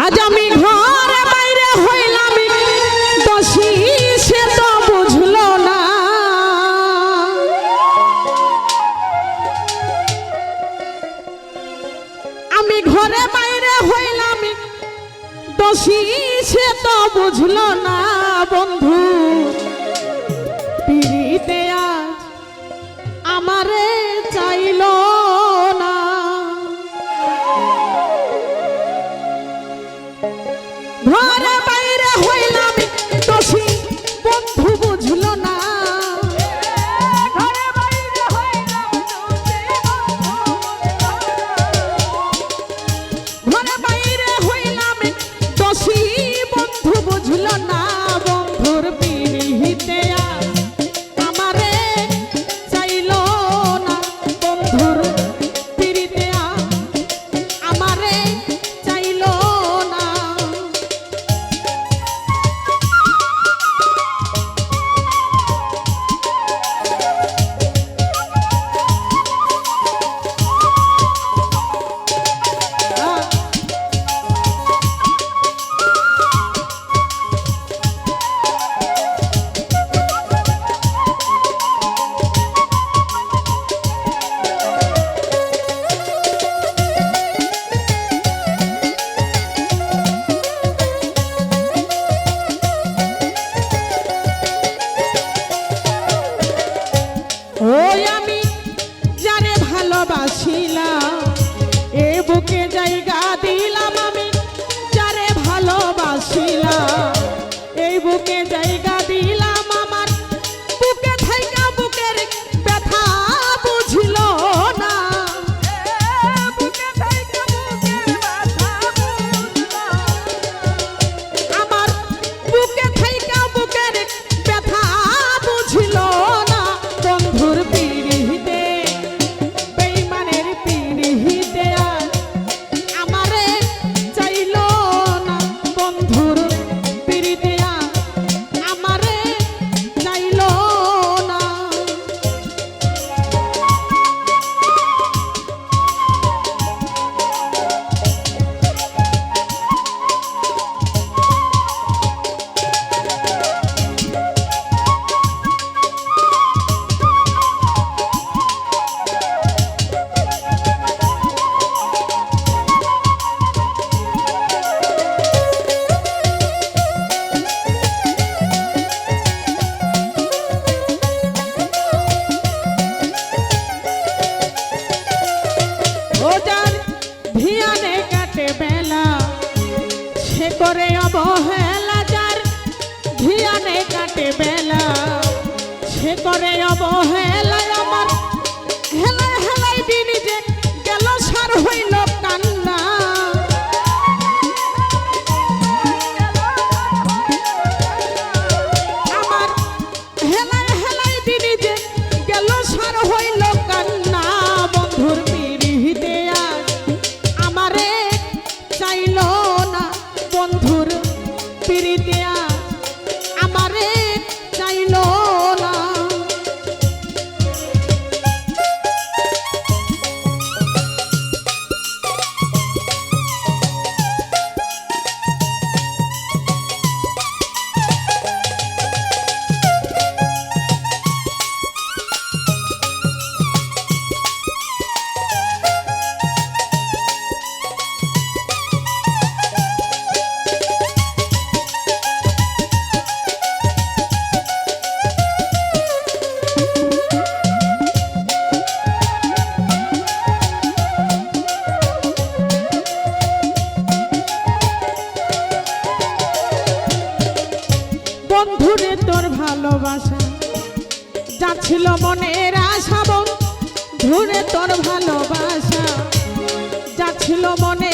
আজ আমি ঘরে বাইরে হইলাম। দোষী সে তো বুঝল না। আমি ঘরে বাইরে হইলাম। দোষী সে তো বুঝল না, বন্ধু। What up? ওই আমি যারে ভালোবাসিলাম, এ বুকে জায়গা দিলাম আমি যারে ভালোবাসিলাম, এই বুকে জায়গা দিলাম করে অবহে ভালোবাসা। যা ছিল মনের আশা ধরে তোর ভালোবাসা। যা ছিল মনে